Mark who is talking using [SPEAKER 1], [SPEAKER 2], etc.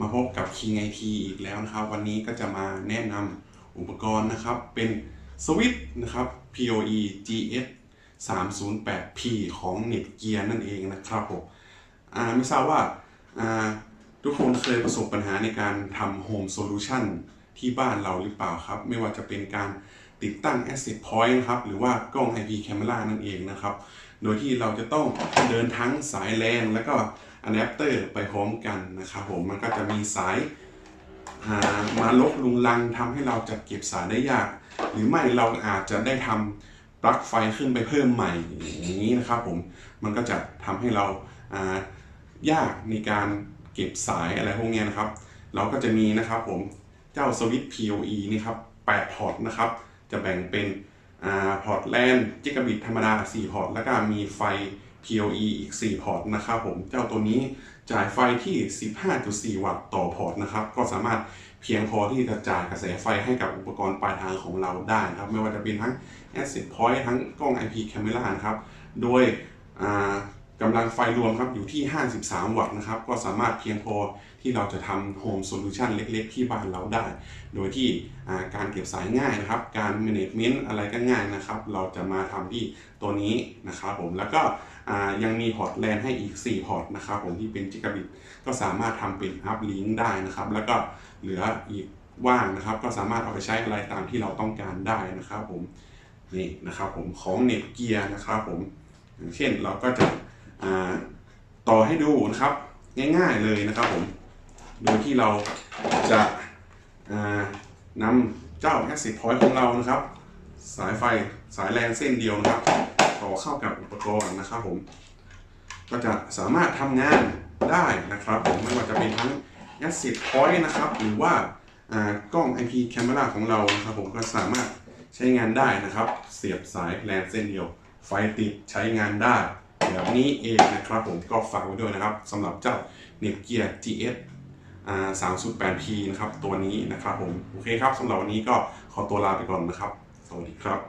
[SPEAKER 1] มาพบกับ King IT อีกแล้วนะครับ วันนี้ก็จะมาแนะนำอุปกรณ์นะครับ เป็นสวิตช์นะครับ PoE GS 308P ของ Netgear นั่นเองนะครับผมไม่ทราบว่าอ่าทุกคนเคยประสบปัญหาในการทำ Home Solution ที่บ้านเราหรือเปล่าครับ ไม่ว่าจะเป็นการติดตั้ง Asset Point นะครับ หรือว่ากล้อง IP Camera นั่นเองนะครับ โดยที่เราจะต้องเดินทั้งสายแลนแล้วก็อะแดปเตอร์ไปพร้อมกันนะครับผม มันก็จะมีสายามาลกลุงลังทำให้เราจัดเก็บสายได้ยาก หรือไม่เราอาจจะได้ทำปลั๊กไฟขึ้นไปเพิ่มใหม่อย่างนี้นะครับผม มันก็จะทำให้เราายากในการเก็บสายอะไรพวกนี้นะครับ เราก็จะมีนะครับผม เจ้าสวิตช์ PoE นี่ครับ8พอร์ตนะครับ จะแบ่งเป็นอ่าพอร์ตแลนจิกะบิตธรรมดา 4 พอร์ต แล้วก็มีไฟ PoE อีก 4 พอร์ตนะครับผม เจ้าตัวนี้จ่ายไฟที่ 15.4 วัตต์ต่อพอร์ตนะครับ ก็สามารถเพียงพอที่จะจ่ายกระแสไฟให้กับอุปกรณ์ปลายทางของเราได้นะครับ ไม่ว่าจะเป็นทั้ง Asset Point ทั้งกล้อง IP Camera นะครับ โดยอ่า กำลังไฟรวมครับอยู่ที่ 53 วัตต์นะครับ ก็สามารถเพียงพอที่เราจะทำ Home Solution เล็ก ๆ ที่บ้านเราได้ โดยที่การเก็บสายง่ายนะครับ การ management อะไรก็ง่ายนะครับ เราจะมาทำที่ตัวนี้นะครับผม แล้วก็ยังมีพอร์ตแลนให้อีก 4 พอร์ตนะครับผมที่เป็นจิกะบิต ก็สามารถทำเป็น up link ได้นะครับ แล้วก็เหลืออีกว่างนะครับ ก็สามารถเอาไปใช้อะไรตามที่เราต้องการได้นะครับผม นี่นะครับผมของเน็ตเกียร์นะครับผม อย่างเช่นเราก็จะ ต่อให้ดูนะครับง่ายๆเลยนะครับผม โดยที่เราจะานำเจ้า Asset Point ของเรานะครับ สายไฟสายแรงเส้นเดียวนะครับ ต่อเข้ากับอุปกรณ์นะครับผม ก็จะสามารถทำงานได้นะครับผมไม่ว่าจะเป็นทั้ง Asset Point นะครับ หรือว่าอ่ากล้อง IP Camera ของเรานะครับผมก็สามารถใช้งานได้นะครับ เสียบสายแลนเส้นเดียว ไฟติดใช้งานได้ แบบนี้เองนะครับผมก็ฝากไว้ด้วยนะครับสำหรับเจ้า Netgear GS อ่า 308P นะครับตัวนี้นะครับผมโอเคครับสำหรับวันนี้ก็ขอตัวลาไปก่อนนะครับ สวัสดีครับ